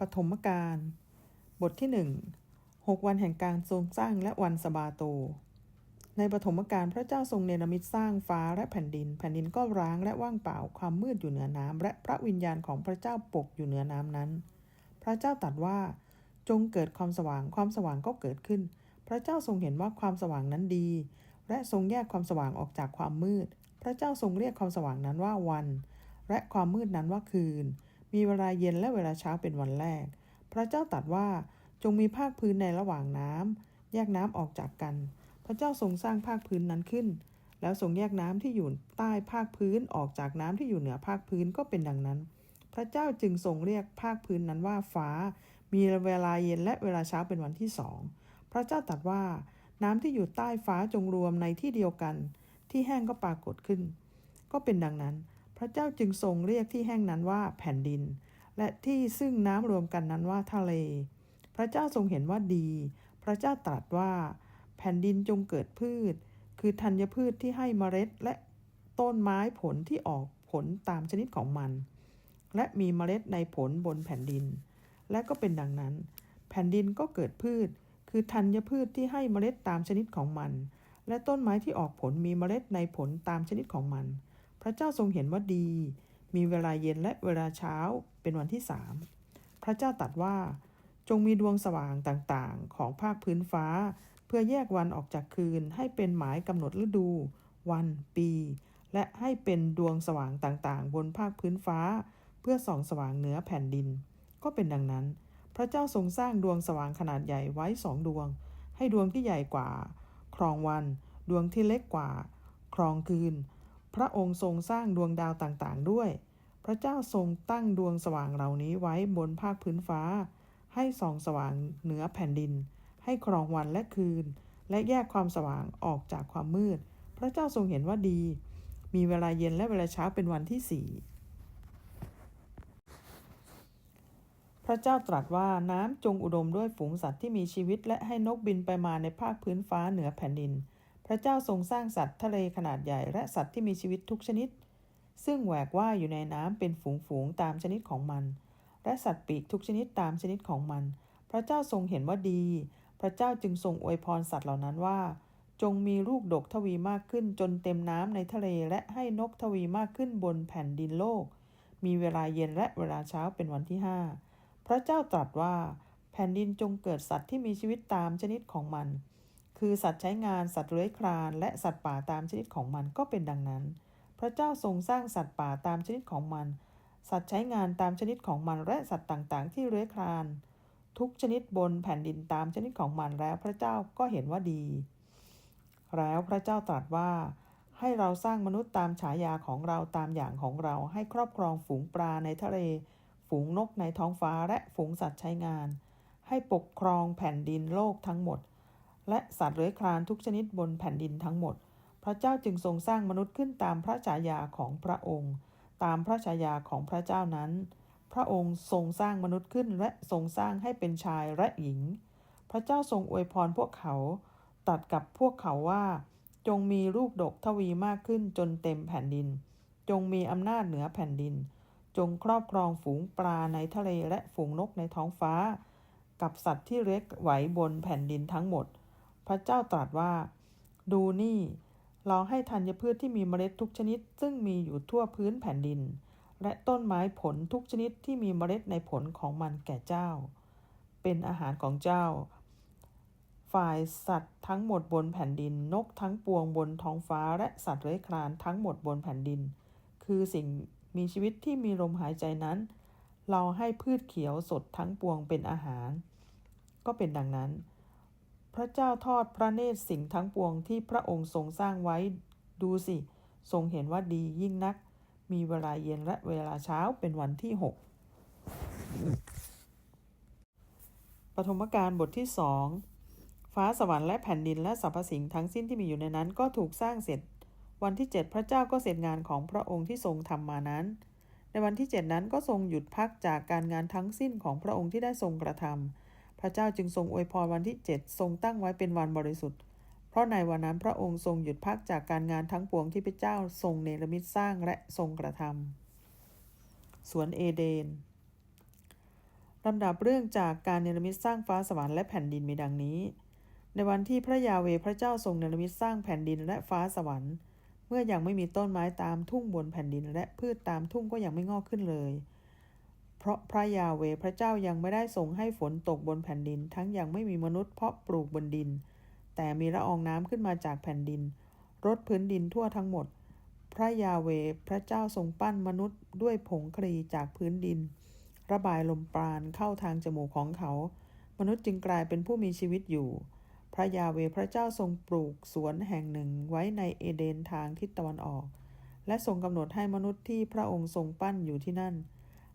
ปฐมกาลบทที่หนึ่งหกวันแห่งการทรงสร้างและวันสบาโต ในปฐมกาลพระเจ้าทรงเนรมิตสร้างฟ้าและแผ่นดิน แผ่นดินก็ร้างและว่างเปล่าความมืดอยู่เหนือน้ำและพระวิญญาณของพระเจ้าปกอยู่เหนือน้ำนั้น พระเจ้าตรัสว่า จงเกิดความสว่างความสว่างก็เกิดขึ้น พระเจ้าทรงเห็นว่าความสว่างนั้นดี และทรงแยกความสว่างออกจากความมืด พระเจ้าทรงเรียกความสว่างนั้นว่าวัน และความมืดนั้นว่าคืน มีเวลาเย็นและเวลาเช้าเป็นวันแรก พระเจ้าตรัสว่าจงมีภาคพื้นในระหว่างน้ำแยกน้ำออกจากกัน พระเจ้าทรงสร้างภาคพื้นนั้นขึ้น แล้วทรงแยกน้ำที่อยู่ใต้ภาคพื้นออกจากน้ำที่อยู่เหนือภาคพื้นก็เป็นดังนั้น พระเจ้าจึงทรงเรียกภาคพื้นนั้นว่าฟ้า มีเวลาเย็นและเวลาเช้าเป็นวันที่สองพระเจ้าตรัสว่า น้ำที่อยู่ใต้ฟ้าจงรวมในที่เดียวกัน ที่แห้งก็ปรากฏขึ้น ก็เป็นดังนั้น พระเจ้าจึงทรงเรียกที่แห้งนั้นว่าแผ่นดิน และที่ซึ่งน้ำรวมกันนั้นว่าทะเล พระเจ้าทรงเห็นว่าดี พระเจ้าตรัสว่า แผ่นดินจงเกิดพืช คือธัญพืชที่ให้เมล็ดและต้นไม้ผลที่ออกผลตามชนิดของมัน และมีเมล็ดในผลบนแผ่นดิน และก็เป็นดังนั้น แผ่นดินก็เกิดพืช คือธัญพืชที่ให้เมล็ดตามชนิดของมัน และต้นไม้ที่ออกผลมีเมล็ดในผลตามชนิดของมัน ระเจ้าทรงเห็นว่าดี มีเวลาเย็นและเวลาเช้าเป็นวันที่สามพระเจ้าตรัสว่า จงมีดวงสว่างต่างๆ ของภาคพื้นฟ้า เพื่อแยกวันออกจากคืน ให้เป็นหมายกำหนดฤดู วัน ปี และให้เป็นดวงสว่างต่างๆ บนภาคพื้นฟ้า เพื่อส่องสว่างเหนือแผ่นดิน ก็เป็นดังนั้น พระเจ้าทรงสร้างดวงสว่างขนาดใหญ่ไว้สองดวง ให้ดวงที่ใหญ่กว่า ครองวัน ดวงที่เล็กกว่า ครองคืน พระองค์ทรงสร้างดวงดาวต่างๆ ด้วย พระเจ้าทรงตั้งดวงสว่างเหล่านี้ไว้บนภาคพื้นฟ้า ให้ส่องสว่างเหนือแผ่นดิน ให้ครองวันและคืน และแยกความสว่างออกจากความมืด พระเจ้าทรงเห็นว่าดี มีเวลาเย็นและเวลาเช้าเป็นวันที่สี่พระเจ้าตรัสว่าน้ำจงอุดมด้วยฝูงสัตว์ที่มีชีวิตและให้นกบินไปมาในภาคพื้นฟ้าเหนือแผ่นดิน พระเจ้าทรงสร้างสัตว์ทะเลขนาดใหญ่และสัตว์ที่มีชีวิตทุกชนิด ซึ่งแหวกว่ายอยู่ในน้ำเป็นฝูงๆตามชนิดของมัน และสัตว์ปีกทุกชนิดตามชนิดของมัน พระเจ้าทรงเห็นว่าดี พระเจ้าจึงทรงอวยพรสัตว์เหล่านั้นว่า จงมีลูกดกทวีมากขึ้นจนเต็มน้ำในทะเลและให้นกทวีมากขึ้นบนแผ่นดินโลก มีเวลาเย็นและเวลาเช้าเป็นวันที่ห้าพระเจ้าตรัสว่า แผ่นดินจงเกิดสัตว์ที่มีชีวิตตามชนิดของมัน คือสัตว์ใช้งานสัตว์เลื้อยคลาน และสัตว์ป่าตามชนิดของมันก็เป็นดังนั้น พระเจ้าทรงสร้างสัตว์ป่าตามชนิดของมัน สัตว์ใช้งานตามชนิดของมันและสัตว์ต่างๆ ที่เลื้อยคลาน ทุกชนิดบนแผ่นดินตามชนิดของมันแล้วพระเจ้าก็เห็นว่าดี แล้วพระเจ้าตรัสว่า ให้เราสร้างมนุษย์ตามฉายาของเราตามอย่างของเราให้ครอบครองฝูงปลาในทะเล ฝูงนกในท้องฟ้าและฝูงสัตว์ใช้งาน ให้ปกครองแผ่นดินโลกทั้งหมด และสัตว์เลื้อยคลานทุกชนิดบนแผ่นดินทั้งหมด พระเจ้าจึงทรงสร้างมนุษย์ขึ้นตามพระฉายาของพระองค์ ตามพระฉายาของพระเจ้านั้น พระองค์ทรงสร้างมนุษย์ขึ้นและทรงสร้างให้เป็นชายและหญิง พระเจ้าทรงอวยพรพวกเขาตรัสกับพวกเขาว่า จงมีลูกดกทวีมากขึ้นจนเต็มแผ่นดิน จงมีอำนาจเหนือแผ่นดิน จงครอบครองฝูงปลาในทะเลและฝูงนกในท้องฟ้า กับสัตว์ที่เล็กไหวบนแผ่นดินทั้งหมด พระเจ้าตรัสว่า ดูนี่ เราให้ธัญพืชที่มีเมล็ดทุกชนิด ซึ่งมีอยู่ทั่วพื้นแผ่นดิน และต้นไม้ผลทุกชนิดที่มีเมล็ดในผลของมันแก่เจ้า เป็นอาหารของเจ้า ฝ่ายสัตว์ทั้งหมดบนแผ่นดิน นกทั้งปวงบนท้องฟ้า และสัตว์เลื้อยคลานทั้งหมดบนแผ่นดิน คือสิ่งมีชีวิตที่มีลมหายใจนั้น เราให้พืชเขียวสดทั้งปวงเป็นอาหาร ก็เป็นดังนั้น พระเจ้าทอดพระเนตรสิ่งทั้งปวงที่พระองค์ทรงสร้างไว้ดูสิ ทรงเห็นว่าดียิ่งนัก มีเวลาเย็นและเวลาเช้าเป็นวันที่หกปฐมกาลบทที่สองฟ้าสวรรค์และแผ่นดินและสรรพสิ่งทั้งสิ้นที่มีอยู่ในนั้นก็ถูกสร้างเสร็จ วันที่ 7 พระเจ้าก็เสร็จงานของพระองค์ที่ทรงทำมานั้น ในวันที่ 7 นั้นก็ทรงหยุดพักจากการงานทั้งสิ้นของพระองค์ที่ได้ทรงกระทำ พระเจ้าจึงทรงอวยพรวันที่ 7 ทรงตั้งไว้เป็นวันบริสุทธิ์ เพราะในวันนั้นพระองค์ทรงหยุดพักจากการงานทั้งปวงที่พระเจ้าทรงเนรมิตสร้างและทรงกระทำสวนเอเดนลำดับเรื่องจากการเนรมิตสร้างฟ้าสวรรค์และแผ่นดินมีดังนี้ ในวันที่พระยาเวพระเจ้าทรงเนรมิตสร้างแผ่นดินและฟ้าสวรรค์ เมื่อยังไม่มีต้นไม้ตามทุ่งบนแผ่นดินและพืชตามทุ่งก็ยังไม่งอกขึ้นเลย ราะพระยาเวพระเจ้ายังไม่ได้ทรงให้ฝนตกบนแผ่นดิน ทั้งยังไม่มีมนุษย์เพาะปลูกบนดิน แต่มีละอองน้ำขึ้นมาจากแผ่นดิน รดพื้นดินทั่วทั้งหมด พระยาเวพระเจ้าทรงปั้นมนุษย์ด้วยผงคลีจากพื้นดิน ระบายลมปราณเข้าทางจมูกของเขา มนุษย์จึงกลายเป็นผู้มีชีวิตอยู่ พระยาเวพระเจ้าทรงปลูกสวนแห่งหนึ่งไว้ในเอเดนทางทิศตะวันออก และทรงกำหนดให้มนุษย์ที่พระองค์ทรงปั้นอยู่ที่นั่น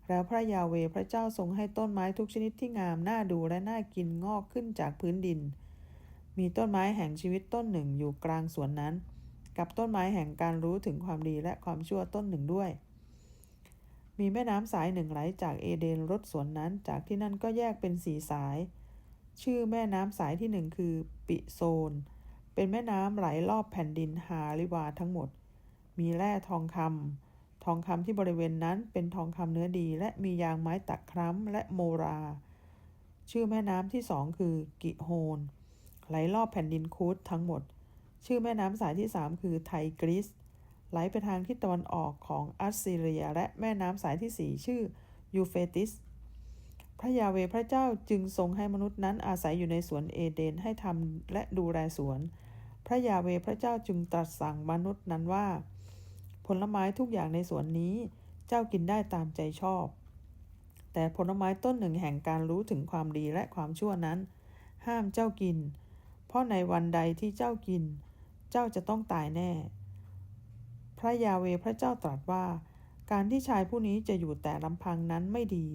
แล้วพระยาเวพระเจ้าทรงให้ต้นไม้ทุกชนิดที่งามน่าดูและน่ากินงอกขึ้นจากพื้นดิน มีต้นไม้แห่งชีวิตต้นหนึ่งอยู่กลางสวนนั้น กับต้นไม้แห่งการรู้ถึงความดีและความชั่วต้นหนึ่งด้วย มีแม่น้ำสายหนึ่งไหลจากเอเดนรดสวนนั้น จากที่นั่นก็แยกเป็นสีสาย ชื่อแม่น้ำสายที่หนึ่งคือปิโซน เป็นแม่น้ำไหลรอบแผ่นดินฮาริวาทั้งหมด มีแร่ทองคำ ทองคำที่บริเวณนั้นเป็นทองคำเนื้อดี และมียางไม้ตักคร้ำและโมรา ชื่อแม่น้ำที่สองคือกิโฮน ไหลรอบแผ่นดินคูดทั้งหมด ชื่อแม่น้ำสายที่สามคือไทกริส ไหลไปทางทิศตะวันออกของอัสซีเรีย และแม่น้ำสายที่สี่ชื่อยูเฟติส พระยาเวพระเจ้าจึงทรงให้มนุษย์นั้นอาศัยอยู่ในสวนเอเดนให้ทำและดูแลสวน พระยาเวพระเจ้าจึงตรัสสั่งมนุษย์นั้นว่า ลไม้ทุกอย่างในสวนนี้ เจ้ากินได้ตามใจชอบ แต่ผลไม้ต้นหนึ่งแห่งการรู้ถึงความดีและความชั่วนั้น ห้ามเจ้ากิน เพราะในวันใดที่เจ้ากิน เจ้าจะต้องตายแน่ พระยาเวพระเจ้าตรัสว่า การที่ชายผู้นี้จะอยู่แต่ลำพังนั้นไม่ดี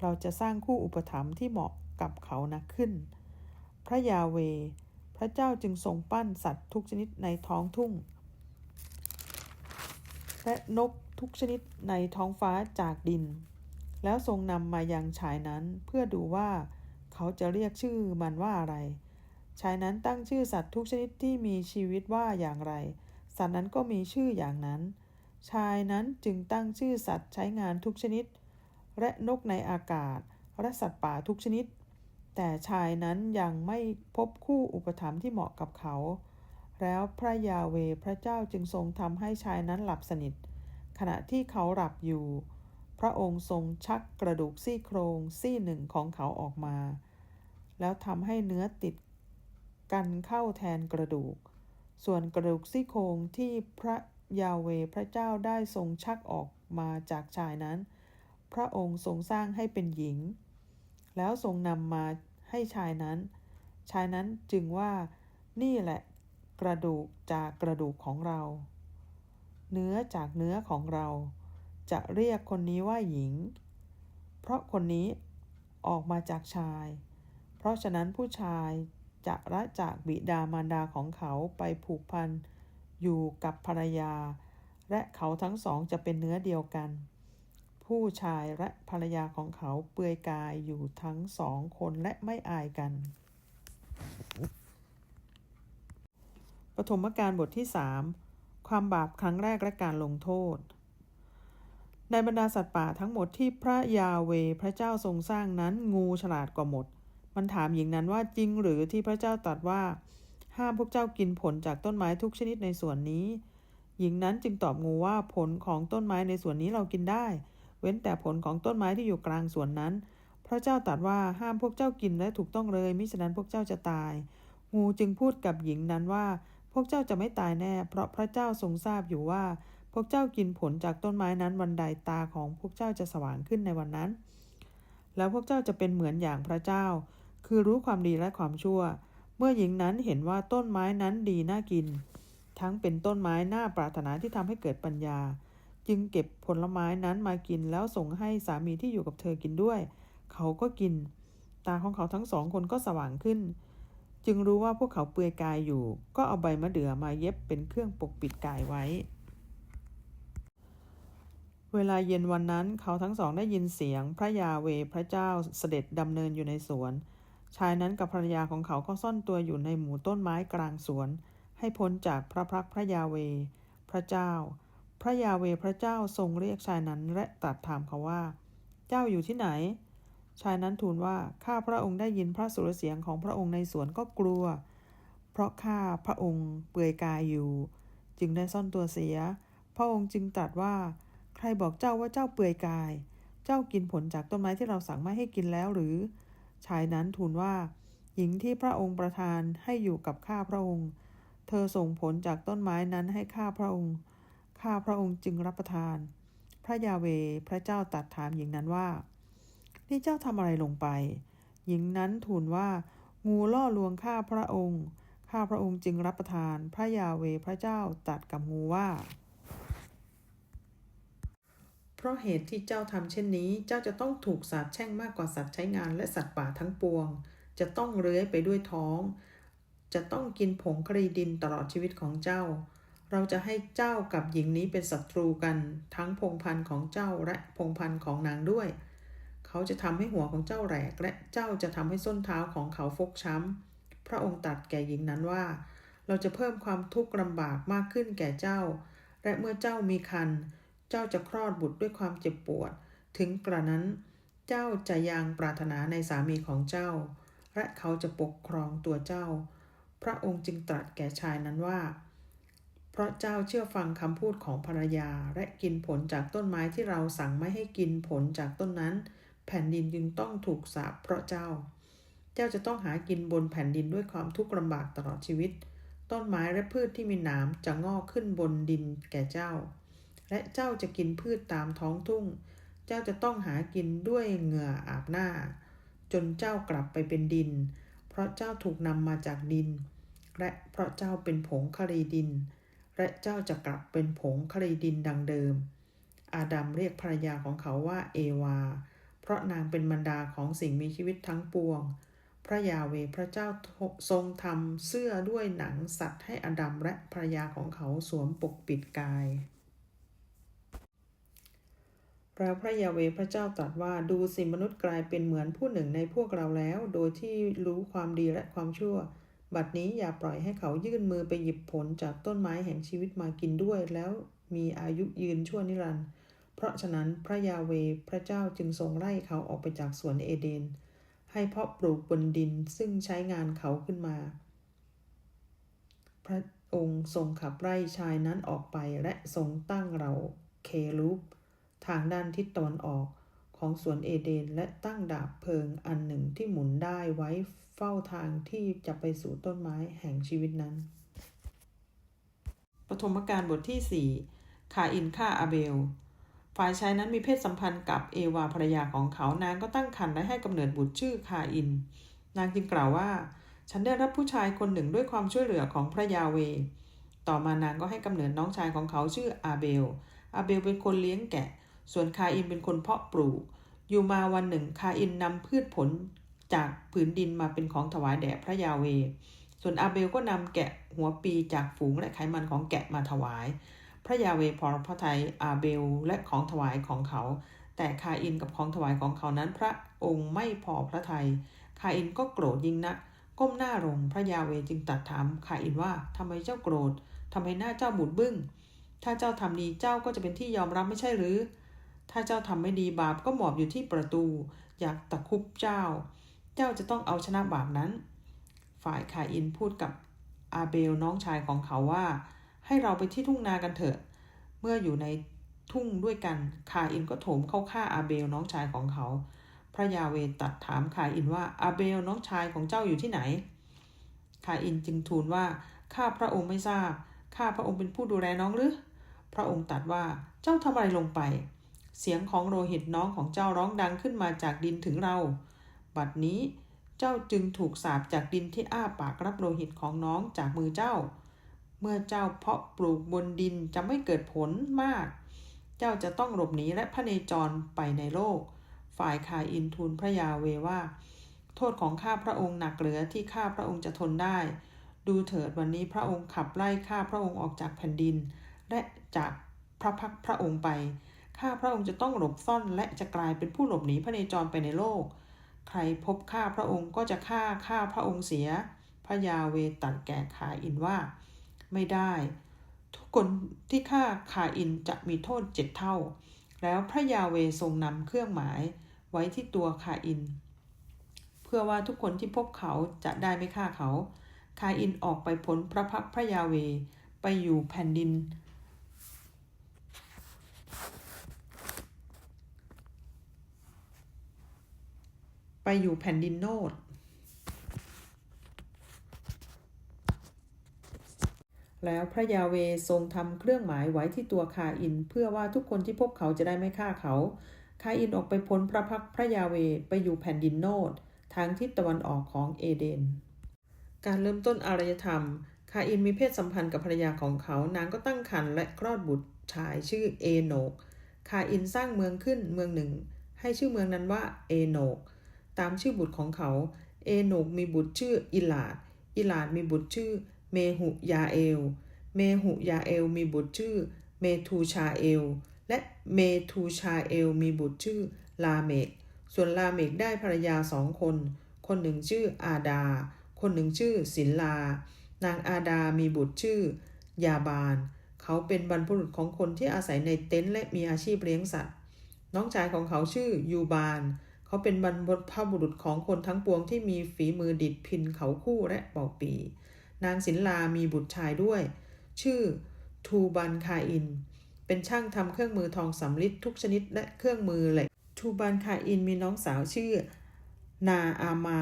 เราจะสร้างคู่อุปถัมภ์ที่เหมาะกับเขานะขึ้น พระยาเว พระเจ้าจึงทรงปั้นสัตว์ทุกชนิดในท้องทุ่ง และนกทุกชนิดในท้องฟ้าจากดิน แล้วทรงนำมายังชายนั้นเพื่อดูว่าเขาจะเรียกชื่อมันว่าอะไร ชายนั้นตั้งชื่อสัตว์ทุกชนิดที่มีชีวิตว่าอย่างไร สัตว์นั้นก็มีชื่ออย่างนั้น ชายนั้นจึงตั้งชื่อสัตว์ใช้งานทุกชนิด และนกในอากาศ และสัตว์ป่าทุกชนิด แต่ชายนั้นยังไม่พบคู่อุปถัมภ์ที่เหมาะกับเขา แล้วพระยาเวพระเจ้าจึงทรงทำให้ชายนั้นหลับสนิท ขณะที่เขาหลับอยู่ พระองค์ทรงชักกระดูกซี่โครงซี่หนึ่งของเขาออกมา แล้วทำให้เนื้อติดกันเข้าแทนกระดูก ส่วนกระดูกซี่โครงที่พระยาเวพระเจ้าได้ทรงชักออกมาจากชายนั้น พระองค์ทรงสร้างให้เป็นหญิง แล้วทรงนำมาให้ชายนั้น ชายนั้นจึงว่านี่แหละ กระดูกจากกระดูกของเรา เนื้อจากเนื้อของเรา จะเรียกคนนี้ว่าหญิง เพราะคนนี้ออกมาจากชาย เพราะฉะนั้นผู้ชายจะละจากบิดามารดาของเขาไปผูกพันอยู่กับภรรยา และเขาทั้งสองจะเป็นเนื้อเดียวกัน ผู้ชายและภรรยาของเขาเปลือยกายอยู่ทั้งสองคนและไม่อายกัน ป ฐมกาลบทที่สามความบาปครั้งแรกและการลงโทษ ในบรรดาสัตว์ป่าทั้งหมดที่พระยาเวพระเจ้าทรงสร้างนั้นงูฉลาดกว่าหมด มันถามหญิงนั้นว่าจริงหรือที่พระเจ้าตรัสว่า ห้ามพวกเจ้ากินผลจากต้นไม้ทุกชนิดในสวนนี้ หญิงนั้นจึงตอบงูว่าผลของต้นไม้ในสวนนี้เรากินได้ เว้นแต่ผลของต้นไม้ที่อยู่กลางสวนนั้น พระเจ้าตรัสว่าห้ามพวกเจ้ากินและถูกต้องเลยมิฉะนั้นพวกเจ้าจะตาย งูจึงพูดกับหญิงนั้นว่า พวกเจ้าจะไม่ตายแน่ เพราะพระเจ้าทรงทราบอยู่ว่า พวกเจ้ากินผลจากต้นไม้นั้นวันใดตาของพวกเจ้าจะสว่างขึ้นในวันนั้น แล้วพวกเจ้าจะเป็นเหมือนอย่างพระเจ้า คือรู้ความดีและความชั่ว เมื่อหญิงนั้นเห็นว่าต้นไม้นั้นดีน่ากิน ทั้งเป็นต้นไม้น่าปรารถนาที่ทำให้เกิดปัญญา จึงเก็บผลไม้นั้นมากินแล้วส่งให้สามีที่อยู่กับเธอกินด้วย เขาก็กิน ตาของเขาทั้งสองคนก็สว่างขึ้น จึงรู้ว่าพวกเขาเปลือยกายอยู่ ก็เอาใบมะเดื่อมาเย็บเป็นเครื่องปกปิดกายไว้ เวลาเย็นวันนั้นเขาทั้งสองได้ยินเสียงพระยาเวพระเจ้าเสด็จดำเนินอยู่ในสวน ชายนั้นกับภรรยาของเขาก็ซ่อนตัวอยู่ในหมู่ต้นไม้กลางสวน ให้พ้นจากพระพักพระยาเว พระเจ้า พระยาเวพระเจ้าทรงเรียกชายนั้นและตรัสถามเขาว่า เจ้าอยู่ที่ไหน ชายนั้นทูลว่าข้าพระองค์ได้ยินพระสุรเสียงของพระองค์ในสวนก็กลัว เพราะข้าพระองค์เปลือยกายอยู่ จึงได้ซ่อนตัวเสีย พระองค์จึงตรัสว่า ใครบอกเจ้าว่าเจ้าเปลือยกาย เจ้ากินผลจากต้นไม้ที่เราสั่งไม่ให้กินแล้วหรือ ชายนั้นทูลว่า หญิงที่พระองค์ประทานให้อยู่กับข้าพระองค์ เธอส่งผลจากต้นไม้นั้นให้ข้าพระองค์ข้าพระองค์จึงรับประทาน พระยาเวพระเจ้าตรัสถามหญิงนั้นว่า นี่เจ้าทำอะไรลงไป หญิงนั้นทูลว่า งูล่อลวงข้าพระองค์ ข้าพระองค์จึงรับประทาน พระยาเวพระเจ้าตรัสกับงูว่า เพราะเหตุที่เจ้าทำเช่นนี้ เจ้าจะต้องถูกสาปแช่งมากกว่าสัตว์ใช้งานและสัตว์ป่าทั้งปวง จะต้องเลื้อยไปด้วยท้อง จะต้องกินผงครีดินตลอดชีวิตของเจ้าเราจะให้เจ้ากับหญิงนี้เป็นศัตรูกัน ทั้งพงพันธ์ของเจ้าและพงพันธ์ของนางด้วย เขาจะทำให้หัวของเจ้าแหลกและเจ้าจะทำให้ส้นเท้าของเขาฟกช้ำ พระองค์ตรัสแก่หญิงนั้นว่า เราจะเพิ่มความทุกข์ลำบากมากขึ้นแก่เจ้า และเมื่อเจ้ามีคัน เจ้าจะคลอดบุตรด้วยความเจ็บปวด ถึงกระนั้น เจ้าจะยังปรารถนาในสามีของเจ้า และเขาจะปกครองตัวเจ้า พระองค์จึงตรัสแก่ชายนั้นว่า เพราะเจ้าเชื่อฟังคำพูดของภรรยาและกินผลจากต้นไม้ที่เราสั่งไม่ให้กินผลจากต้นนั้น แผ่นดินจึงต้องถูกสาปเพราะเจ้า เจ้าจะต้องหากินบนแผ่นดินด้วยความทุกข์ลำบากตลอดชีวิต ต้นไม้และพืชที่มีหนามจะงอกขึ้นบนดินแก่เจ้า และเจ้าจะกินพืชตามท้องทุ่ง เจ้าจะต้องหากินด้วยเหงื่ออาบหน้า จนเจ้ากลับไปเป็นดิน เพราะเจ้าถูกนำมาจากดิน และเพราะเจ้าเป็นผงคลีดิน และเจ้าจะกลับเป็นผงคลีดินดังเดิม อาดัมเรียกภรรยาของเขาว่าเอวา ราะนางเป็นบรรดาของสิ่งมีชีวิตทั้งปวง พระยาเวพระเจ้าทรงทำเสื้อด้วยหนังสัตว์ให้อดัมและภรรยาของเขาสวมปกปิดกายแล้วพระยาเวพระเจ้าตรัสว่าดูสิมนุษย์กลายเป็นเหมือนผู้หนึ่งในพวกเราแล้ว โดยที่รู้ความดีและความชั่ว บัดนี้อย่าปล่อยให้เขายื่นมือไปหยิบผลจากต้นไม้แห่งชีวิตมากินด้วย แล้วมีอายุยืนชั่วนิรันดร์ ราะฉะนั้นพระยาเวพระเจ้าจึงทรงไล่เขาออกไปจากสวนเอเดน ให้เพาะปลูกบนดินซึ่งใช้งานเขาขึ้นมา พระองค์ทรงขับไล่ชายนั้นออกไปและทรงตั้งเราเคลูป ทางด้านทิศตะวันออกของสวนเอเดนและตั้งดาบเพลิงอันหนึ่งที่หมุนได้ไว้เฝ้าทางที่จะไปสู่ต้นไม้แห่งชีวิตนั้น ปฐมกาลบทที่ 4 คาอินฆ่าอาเบล ฝ่ายชายนั้นมีเพศสัมพันธ์กับเอวาภรรยาของเขา นางก็ตั้งครรภ์และให้กำเนิดบุตรชื่อคาอิน นางจึงกล่าวว่า ฉันได้รับผู้ชายคนหนึ่งด้วยความช่วยเหลือของพระยาเว ต่อมานางก็ให้กำเนิดน้องชายของเขาชื่ออาเบล อาเบลเป็นคนเลี้ยงแกะ ส่วนคาอินเป็นคนเพาะปลูก อยู่มาวันหนึ่งคาอินนำพืชผลจากผืนดินมาเป็นของถวายแด่พระยาเว ส่วนอาเบลก็นำแกะหัวปีจากฝูงและไขมันของแกะมาถวาย พระยาเวพอพระทัยอาเบลและของถวายของเขา แต่คาอินกับของถวายของเขานั้น พระองค์ไม่พอพระทยัยคาอินก็โกรธยิ่งนัก ก้มหน้าลงพระยาเวจึงตรัสถามคาอินว่าทำไมเจ้าโกรธทำไมหน้าเจ้าบุดบึ้ง ถ้าเจ้าทำดีเจ้าก็จะเป็นที่ยอมรับไม่ใช่หรือ ถ้าเจ้าทำไม่ดีบาปก็หมอบอยู่ที่ประตู อยากตะคุบเจ้า เจ้าจะต้องเอาชนะบาปนั้น ฝ่ายคาอินพูดกับอาเบลน้องชายของเขาว่า ให้เราไปที่ทุ่งนากันเถอะ เมื่ออยู่ในทุ่งด้วยกัน คาอินก็โถมเข้าฆ่าอาเบลน้องชายของเขา พระยาเวตัดถามคาอินว่าอาเบลน้องชายของเจ้าอยู่ที่ไหน คาอินจึงทูลว่า ข้าพระองค์ไม่ทราบ ข้าพระองค์เป็นผู้ดูแลน้องหรือ พระองค์ตรัสว่าเจ้าทำอะไรลงไป เสียงของโรหิตน้องของเจ้าร้องดังขึ้นมาจากดินถึงเรา บัดนี้เจ้าจึงถูกสาปจากดินที่อ้าปากรับโลหิตของน้องจากมือเจ้า เมื่อเจ้าเพาะปลูกบนดินจะไม่เกิดผลมาก เจ้าจะต้องหลบหนีและพระเนจรไปในโลก ฝ่ายคาอินทูลพระยาเวว่า โทษของข้าพระองค์หนักเหลือที่ข้าพระองค์จะทนได้ ดูเถิดวันนี้พระองค์ขับไล่ข้าพระองค์ออกจากแผ่นดิน และจากพระพักพระองค์ไป ข้าพระองค์จะต้องหลบซ่อนและจะกลายเป็นผู้หลบหนีพระเนจรไปในโลก ใครพบข้าพระองค์ก็จะฆ่าข้าพระองค์เสีย พระยาเวตัดแก่คาอินว่า ไม่ได้ ทุกคนที่ฆ่าคาอินจะมีโทษเจ็ดเท่า แล้วพระยาเวทรงนำเครื่องหมายไว้ที่ตัวคาอิน เพื่อว่าทุกคนที่พบเขาจะได้ไม่ฆ่าเขา คาอินออกไปพ้นพระพักพระยาเวไปอยู่แผ่นดินไปอยู่แผ่นดินโนด แล้วพระยาเวทรงทำเครื่องหมายไว้ที่ตัวคาอิน เพื่อว่าทุกคนที่พบเขาจะได้ไม่ฆ่าเขา คาอินออกไปพ้นพระพักพระยาเวไปอยู่แผ่นดินโนดทางทิศตะวันออกของเอเดน การเริ่มต้นอารยธรรม คาอินมีเพศสัมพันธ์กับภรรยาของเขา นางก็ตั้งครรภ์และคลอดบุตรชายชื่อเอโนก คาอินสร้างเมืองขึ้นเมืองหนึ่ง ให้ชื่อเมืองนั้นว่าเอโนก ตามชื่อบุตรของเขา เอโนกมีบุตรชื่ออิลาด อิลาดมีบุตรชื่อ เมหุยาเอล เมหุยาเอลมีบุตรชื่อ เมทูชาเอล และเมทูชาเอลมีบุตรชื่อลาเมก ส่วนลาเมกได้ภรรยาสองคน คนหนึ่งชื่ออาดา คนหนึ่งชื่อศิลา นางอาดามีบุตรชื่อ ยาบาน เขาเป็นบรรพบุรุษของคนที่อาศัยในเต็นท์และมีอาชีพเลี้ยงสัตว์ น้องชายของเขาชื่อยูบานเขาเป็นบรรพบุรุษของคนทั้งปวงที่มีฝีมือดิดพินเขาคู่และเปอกปี นางศิลามีบุตรชายด้วย ชื่อทูบันคาอิน เป็นช่างทำเครื่องมือทองสำริดทุกชนิดและเครื่องมือเหล็กทูบันคาอินมีน้องสาวชื่อ นาอามา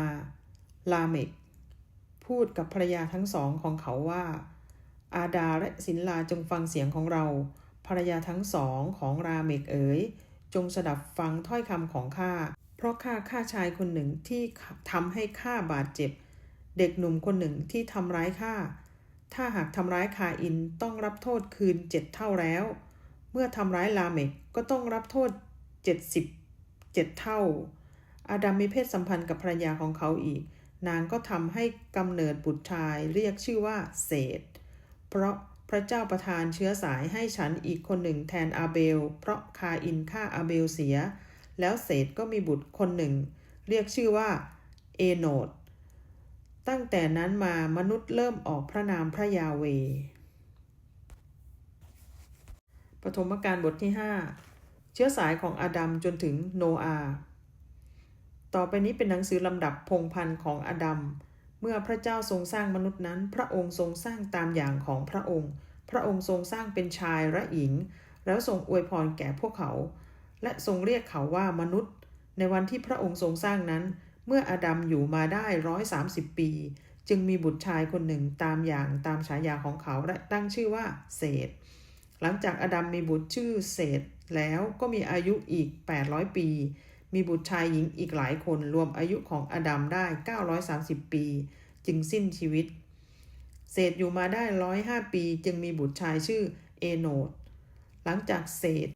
ลาเมก พูดกับภรรยาทั้งสองของเขาว่า อาดาและศิลาจงฟังเสียงของเรา ภรรยาทั้งสองของราเมกเอ๋ย จงสดับฟังถ้อยคำของข้า เพราะข้าฆ่าชายคนหนึ่งที่ทำให้ข้าบาดเจ็บ เด็กหนุ่มคนหนึ่งที่ทำร้ายข้า ถ้าหากทำร้ายคาอินต้องรับโทษคืนเจ็ดเท่าแล้ว เมื่อทำร้ายลาเมกก็ต้องรับโทษเจ็ดสิบเจ็ดเท่า อาดัมมีเพศสัมพันธ์กับภรรยาของเขาอีก นางก็ทำให้กำเนิดบุตรชายเรียกชื่อว่าเศษ เพราะพระเจ้าประทานเชื้อสายให้ฉันอีกคนหนึ่งแทนอาเบล เพราะคาอินฆ่าอาเบลเสีย แล้วเศษก็มีบุตรคนหนึ่ง เรียกชื่อว่าเอโนด ตั้งแต่นั้นมามนุษย์เริ่มออกพระนามพระยาเว ปฐมกาลบทที่ 5 เชื้อสายของอาดัมจนถึงโนอาห์ต่อไปนี้เป็นหนังสือลำดับพงพันธ์ของอาดัม เมื่อพระเจ้าทรงสร้างมนุษย์นั้น พระองค์ทรงสร้างตามอย่างของพระองค์ พระองค์ทรงสร้างเป็นชายและหญิง แล้วทรงอวยพรแก่พวกเขา และทรงเรียกเขาว่ามนุษย์ ในวันที่พระองค์ทรงสร้างนั้น เมื่ออาดัมอยู่มาได้ร้อยสามสิบปี จึงมีบุตรชายคนหนึ่งตามอย่างตามฉายาของเขาและตั้งชื่อว่าเศษ หลังจากอาดัมมีบุตรชื่อเศษแล้วก็มีอายุอีก 800 ปี มีบุตรชายหญิงอีกหลายคนรวมอายุของอาดัมได้ 930 ปี จึงสิ้นชีวิต เศษอยู่มาได้ 105 ปี จึงมีบุตรชายชื่อเอโนดหลังจากเศษ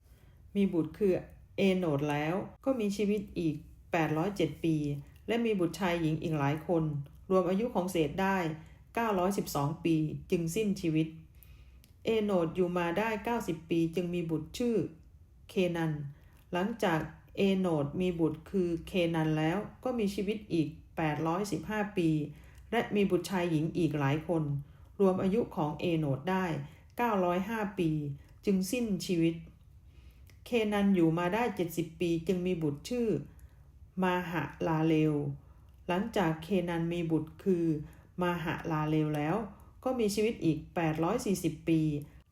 มีบุตรคือเอโนดแล้วก็มีชีวิตอีก 807 ปี และมีบุตรชายหญิงอีกหลายคน รวมอายุของเศษได้ 912 ปีจึงสิ้นชีวิต เอโนดอยู่มาได้ 90 ปีจึงมีบุตรชื่อ เคนัน หลังจากเอโนดมีบุตรคือเคนันแล้วก็มีชีวิตอีก 815 ปี และมีบุตรชายหญิงอีกหลายคน รวมอายุของเอโนดได้ 905 ปี จึงสิ้นชีวิต เคนันอยู่มาได้ 70 ปีจึงมีบุตรชื่อ มาหะลาเลว หลังจากเคนันมีบุตรคือมาหะลาเลวแล้ว ก็มีชีวิตอีก 840 ปี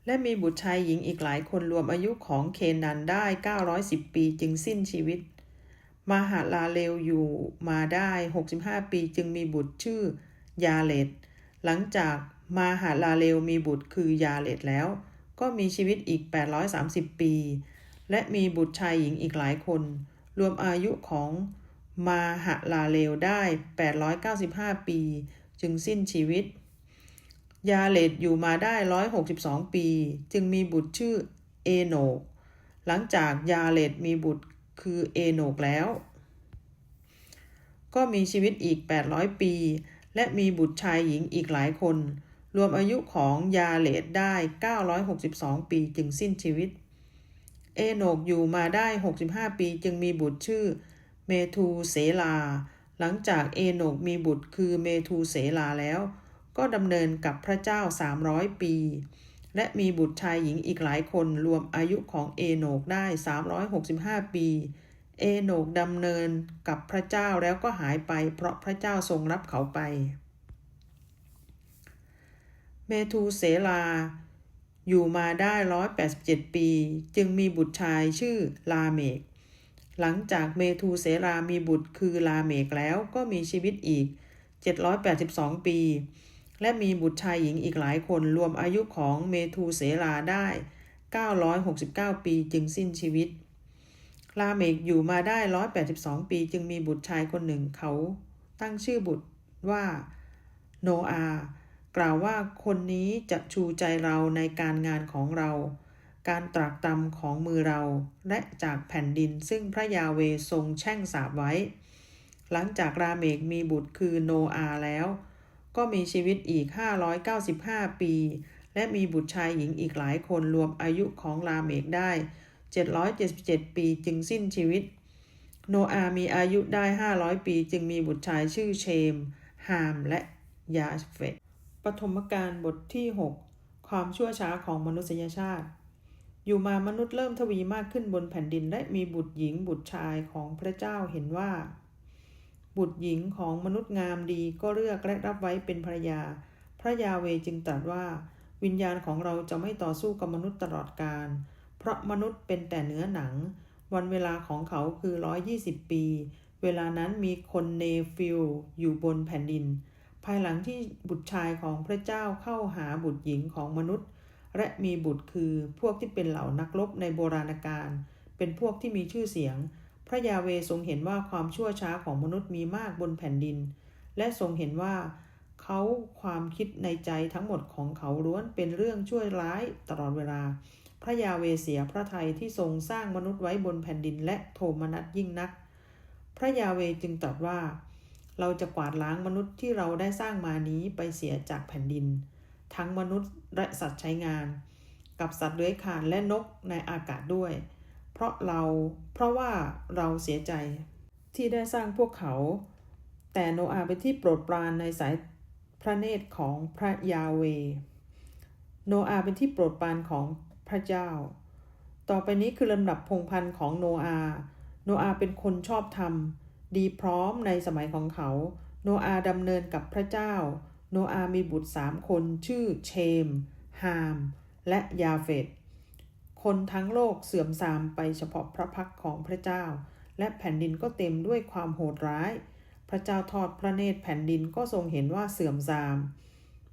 และมีบุตรชายหญิงอีกหลายคนรวมอายุของเคนันได้ 910 ปีจึงสิ้นชีวิต มาหาลาเลวอยู่มาได้ 65 ปีจึงมีบุตรชื่อยาเลตหลังจากมาหาลาเลวมีบุตรคือยาเลตแล้ว ก็มีชีวิตอีก 830 ปี และมีบุตรชายหญิงอีกหลายคน รวมอายุของมาหาลาเลวได้ 895 ปี จึงสิ้นชีวิต ยาเลดอยู่มาได้ 162 ปี จึงมีบุตรชื่อเอโนก หลังจากยาเลดมีบุตรคือเอโนกแล้ว ก็มีชีวิตอีก 800 ปี และมีบุตรชายหญิงอีกหลายคน รวมอายุของยาเลดได้ 962 ปีจึงสิ้นชีวิต เอโนกอยู่มาได้ 65 ปีจึงมีบุตรชื่อ เมทูเสลา หลังจากเอโนกมีบุตรคือเมทูเสลาแล้ว ก็ดำเนินกับพระเจ้า 300 ปี และมีบุตรชายหญิงอีกหลายคนรวมอายุของเอโนกได้ 365 ปี เอโนกดำเนินกับพระเจ้าแล้วก็หายไป เพราะพระเจ้าทรงรับเขาไป เมทูเสลา อยู่มาได้ 187 ปี จึงมีบุตรชายชื่อลาเมก หลังจากเมทูเสลามีบุตรคือลาเมกแล้วก็มีชีวิตอีก 782 ปี และมีบุตรชายหญิงอีกหลายคนรวมอายุของเมทูเสลาได้ 969 ปีจึงสิ้นชีวิต ลาเมกอยู่มาได้ 182 ปี จึงมีบุตรชายคนหนึ่งเขาตั้งชื่อบุตรว่าโนอา กล่าวว่าคนนี้จะชูใจเราในการงานของเรา การตรากตำของมือเรา และจากแผ่นดินซึ่งพระยาเวทรงแช่งสาบไว้ หลังจากราเมกมีบุตรคือโนอาแล้ว ก็มีชีวิตอีก 595 ปี และมีบุตรชายหญิงอีกหลายคนรวมอายุของลาเมกได้ 777 ปีจึงสิ้นชีวิต โนอามีอายุได้ 500 ปีจึงมีบุตรชายชื่อเชม ฮาม และยาเฟต ปฐมกาลบทที่ 6 ความชั่วช้าของมนุษยชาติ อยู่มามนุษย์เริ่มทวีมากขึ้นบนแผ่นดินและมีบุตรหญิงบุตรชายของพระเจ้าเห็นว่า บุตรหญิงของมนุษย์งามดีก็เลือกและรับไว้เป็นภรยา พระยาเวจึงตรัสว่า วิญญาณของเราจะไม่ต่อสู้กับมนุษย์ตลอดกาลเพราะมนุษย์เป็นแต่เนื้อหนัง วันเวลาของเขาคือ 120 ปี เวลานั้นมีคนเนฟิลอยู่บนแผ่นดิน ภายหลังที่บุตรชายของพระเจ้าเข้าหาบุตรหญิงของมนุษย์ และมีบุตรคือพวกที่เป็นเหล่านักรบในโบราณกาลเป็นพวกที่มีชื่อเสียง พระยาเวทรงเห็นว่าความชั่วช้าของมนุษย์มีมากบนแผ่นดิน และทรงเห็นว่าเขาความคิดในใจทั้งหมดของเขาล้วนเป็นเรื่องชั่วร้ายตลอดเวลา พระยาเวเสียพระทัยที่ทรงสร้างมนุษย์ไว้บนแผ่นดินและโทมนัสยิ่งนัก พระยาเวจึงตรัสว่า เราจะกวาดล้างมนุษย์ที่เราได้สร้างมานี้ไปเสียจากแผ่นดิน ทั้งมนุษย์และสัตว์ใช้งาน กับสัตว์เลื้อยคลานและนกในอากาศด้วย เพราะเราเพราะว่าเราเสียใจที่ได้สร้างพวกเขา แต่โนอาเป็นที่โปรดปรานในสายพระเนตรของพระยาเว โนอาเป็นที่โปรดปรานของพระเจ้า ต่อไปนี้คือลำดับพงพันธ์ของโนอา โนอาเป็นคนชอบธรรม ดีพร้อมในสมัยของเขา โนอาดำเนินกับพระเจ้า โนอามีบุตรสามคนชื่อเชม ฮาม และยาเฟต คนทั้งโลกเสื่อมทรามไปเฉพาะพระพักของพระเจ้า และแผ่นดินก็เต็มด้วยความโหดร้าย พระเจ้าทอดพระเนตรแผ่นดินก็ทรงเห็นว่าเสื่อมทราม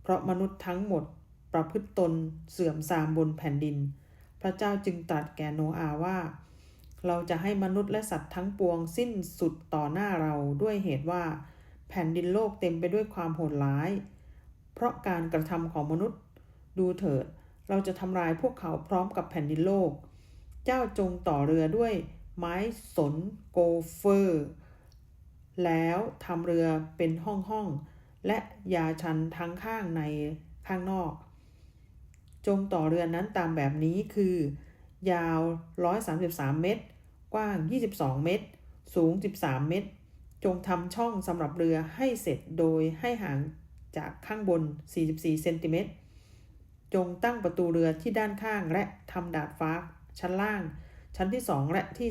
เพราะมนุษย์ทั้งหมดประพฤติตนเสื่อมทรามบนแผ่นดิน พระเจ้าจึงตรัสแก่โนอาว่า เราจะให้มนุษย์และสัตว์ทั้งปวงสิ้นสุดต่อหน้าเราด้วยเหตุว่า แผ่นดินโลกเต็มไปด้วยความโหดร้าย เพราะการกระทำของมนุษย์ ดูเถิด เราจะทำลายพวกเขาพร้อมกับแผ่นดินโลก เจ้าจงต่อเรือด้วยไม้สนโกเฟอร์ แล้วทำเรือเป็นห้องห้องและยาชันทั้งข้างในข้างนอก จงต่อเรือนนั้นตามแบบนี้คือ ยาว 133 เมตร กว้าง 22 เมตร สูง 13 เมตร จงทำช่องสำหรับเรือให้เสร็จโดยให้ห่างจากข้างบน 44 เซนติเมตร จงตั้งประตูเรือที่ด้านข้างและทำดาดฟ้า ชั้นล่าง ชั้นที่ 2 และที่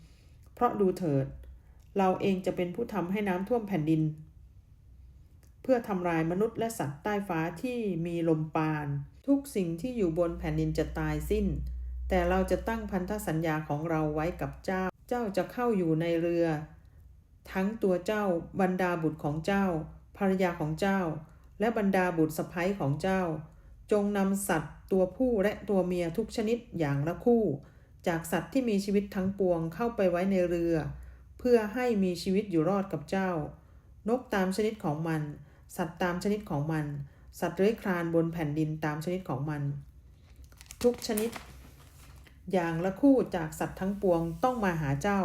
3 เพราะดูเถิด เราเองจะเป็นผู้ทำให้น้ำท่วมแผ่นดิน เพื่อทำลายมนุษย์และสัตว์ใต้ฟ้าที่มีลมปาน ทุกสิ่งที่อยู่บนแผ่นดินจะตายสิ้น แต่เราจะตั้งพันธสัญญาของเราไว้กับเจ้า เจ้าจะเข้าอยู่ในเรือ ทั้งตัวเจ้าบรรดาบุตรของเจ้า ภรรยาของเจ้า และบรรดาบุตรสะพ้ยของเจ้า จงนำสัตว์ตัวผู้และตัวเมียทุกชนิดอย่างละคู่ จากสัตว์ที่มีชีวิตทั้งปวงเข้าไปไว้ในเรือ เพื่อให้มีชีวิตอยู่รอดกับเจ้า นกตามชนิดของมัน สัตว์ตามชนิดของมัน สัตว์เลื้อยคลานบนแผ่นดินตามชนิดของมัน ทุกชนิด อย่างละคู่จากสัตว์ทั้งปวงต้องมาหาเจ้า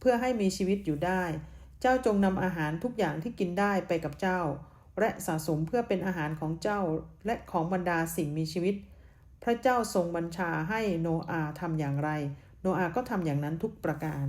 เพื่อให้มีชีวิตอยู่ได้ เจ้าจงนำอาหารทุกอย่างที่กินได้ไปกับเจ้า และสะสมเพื่อเป็นอาหารของเจ้าและของบรรดาสิ่งมีชีวิต พระเจ้าทรงบัญชาให้โนอาทำอย่างไร โนอาก็ทำอย่างนั้นทุกประการ